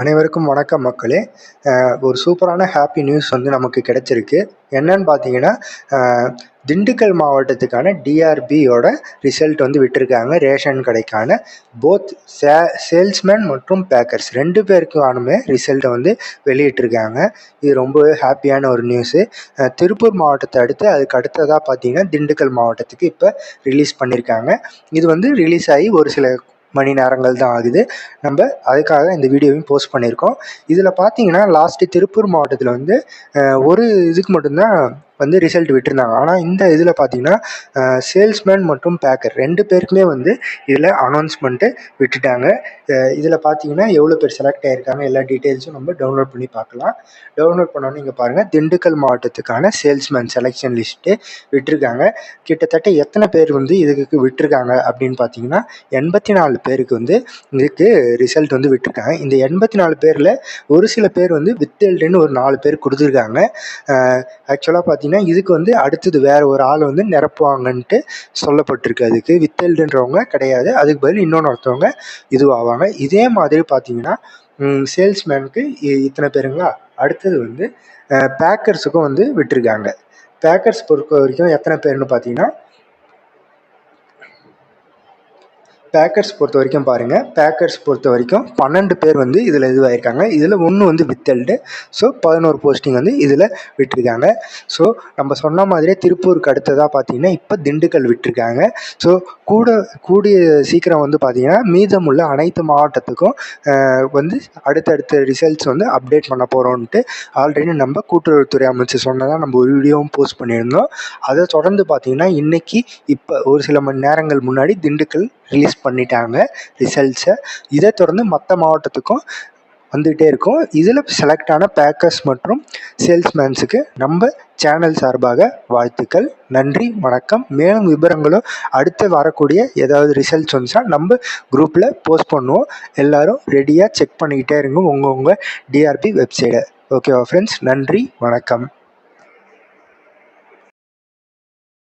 அனைவருக்கும் வணக்கம் மக்களே. ஒரு சூப்பரான ஹாப்பி நியூஸ் வந்து நமக்கு கிடச்சிருக்கு. என்னன்னு பார்த்தீங்கன்னா திண்டுக்கல் மாவட்டத்துக்கான டிஆர்பியோட ரிசல்ட் வந்து விட்டுருக்காங்க ரேஷன் கடைக்கான. போத் சே சேல்ஸ்மேன் மற்றும் பேக்கர்ஸ் ரெண்டு பேருக்கானுமே ரிசல்ட்டை வந்து வெளியிட்டிருக்காங்க. இது ரொம்பவே ஹாப்பியான ஒரு நியூஸு திருப்பூர் மாவட்டத்தை அடுத்து அதுக்கு அடுத்ததாக பார்த்தீங்கன்னா திண்டுக்கல் மாவட்டத்துக்கு இப்போ ரிலீஸ் பண்ணியிருக்காங்க இது வந்து ரிலீஸ் ஆகி ஒரு சில மணி நேரங்கள் தான் ஆகுது. நம்ம அதுக்காக இந்த வீடியோவையும் போஸ்ட் பண்ணியிருக்கோம். இதில் பார்த்தீங்கன்னா லாஸ்ட்டு திருப்பூர் மாவட்டத்தில் வந்து ஒரு இதுக்கு மட்டும்தான் வந்து ரிசல்ட் விட்டுருந்தாங்க. ஆனால் இந்த இதில் பார்த்தீங்கன்னா சேல்ஸ்மேன் மற்றும் பேக்கர் ரெண்டு பேருக்குமே வந்து இதில் அனௌன்ஸ்மெண்ட்டு விட்டுட்டாங்க. இதில் பார்த்தீங்கன்னா எவ்வளோ பேர் செலக்ட் ஆகிருக்காங்க எல்லா டீட்டெயில்ஸும் நம்ம டவுன்லோட் பண்ணி பார்க்கலாம் டவுன்லோட் பண்ணோன்னே இங்கே பாருங்கள் திண்டுக்கல் மாவட்டத்துக்கான சேல்ஸ்மேன் செலெக்ஷன் லிஸ்ட்டு விட்டுருக்காங்க. கிட்டத்தட்ட எத்தனை பேர் வந்து இதுக்கு விட்டுருக்காங்க அப்படின்னு பார்த்தீங்கன்னா எண்பத்தி நாலு பேருக்கு வந்து இதுக்கு ரிசல்ட் வந்து விட்டுருக்காங்க. இந்த எண்பத்தி நாலு பேரில் ஒரு சில பேர் வந்து வித்தெல்டுன்னு ஒரு நாலு பேர் கொடுத்துருக்காங்க. ஆக்சுவலாக பார்த்தீங்கன்னா பார்த்தீங்கன்னா இதுக்கு வந்து அடுத்தது வேறு ஒரு ஆள் வந்து நிரப்புவாங்கன்ட்டு சொல்லப்பட்டிருக்கு. அதுக்கு வித்தல்டுன்றவங்க கிடையாது. அதுக்கு பதில் இன்னொன்று ஒருத்தவங்க இதுவாவாங்க. இதே மாதிரி பார்த்தீங்கன்னா சேல்ஸ்மேனுக்கு இத்தனை பேருங்களா? அடுத்தது வந்து பேக்கர்ஸுக்கும் வந்து விட்டுருக்காங்க. பேக்கர்ஸ் பொறுத்த வரைக்கும் எத்தனை பேர்னு பார்த்தீங்கன்னா பேக்கர்ஸ் பொறுத்த வரைக்கும் பாருங்கள் பேக்கர்ஸ் பொறுத்த வரைக்கும் பன்னெண்டு பேர் வந்து இதில் இதுவாகிருக்காங்க இதில் ஒன்று வந்து வித்தல்டு ஸோ பதினோரு போஸ்டிங் வந்து இதில் விட்டுருக்காங்க. ஸோ நம்ம சொன்ன மாதிரியே திருப்பூருக்கு அடுத்ததாக பார்த்தீங்கன்னா இப்போ திண்டுக்கல் விட்டுருக்காங்க. ஸோ கூட கூடிய சீக்கிரம் வந்து பார்த்திங்கன்னா மீதமுள்ள அனைத்து மாவட்டத்துக்கும் வந்து அடுத்தடுத்த ரிசல்ட்ஸ் வந்து அப்டேட் பண்ண போகிறோன்ட்டு ஆல்ரெடி நம்ம கூட்டுறவுத்துறை அமைச்சர் சொன்னதாக நம்ம ஒரு வீடியோவும் போஸ்ட் பண்ணியிருந்தோம். அதை தொடர்ந்து பார்த்திங்கன்னா இன்றைக்கி இப்போ ஒரு சில மணி நேரங்கள் முன்னாடி திண்டுக்கல் ரிலீஸ் பண்ணிட்டாங்க ரிசல்ட்ஸை இதை தொடர்ந்து மற்ற மாவட்டத்துக்கும் வந்துகிட்டே இருக்கும். இதில் செலக்ட் ஆன பேக்கர்ஸ் மற்றும் சேல்ஸ்மேன்ஸுக்கு நம்ம சேனல் சார்பாக வாழ்த்துக்கள் நன்றி வணக்கம். மேலும் விவரங்களும் அடுத்து வரக்கூடிய ஏதாவது ரிசல்ட்ஸ் வந்துச்சுன்னா நம்ம குரூப்பில் போஸ்ட் பண்ணுவோம். எல்லோரும் ரெடியாக செக் பண்ணிக்கிட்டே இருங்க உங்கள் உங்கள் டிஆர்பி வெப்சைட்டை ஓகேவா ஃப்ரெண்ட்ஸ் நன்றி வணக்கம்.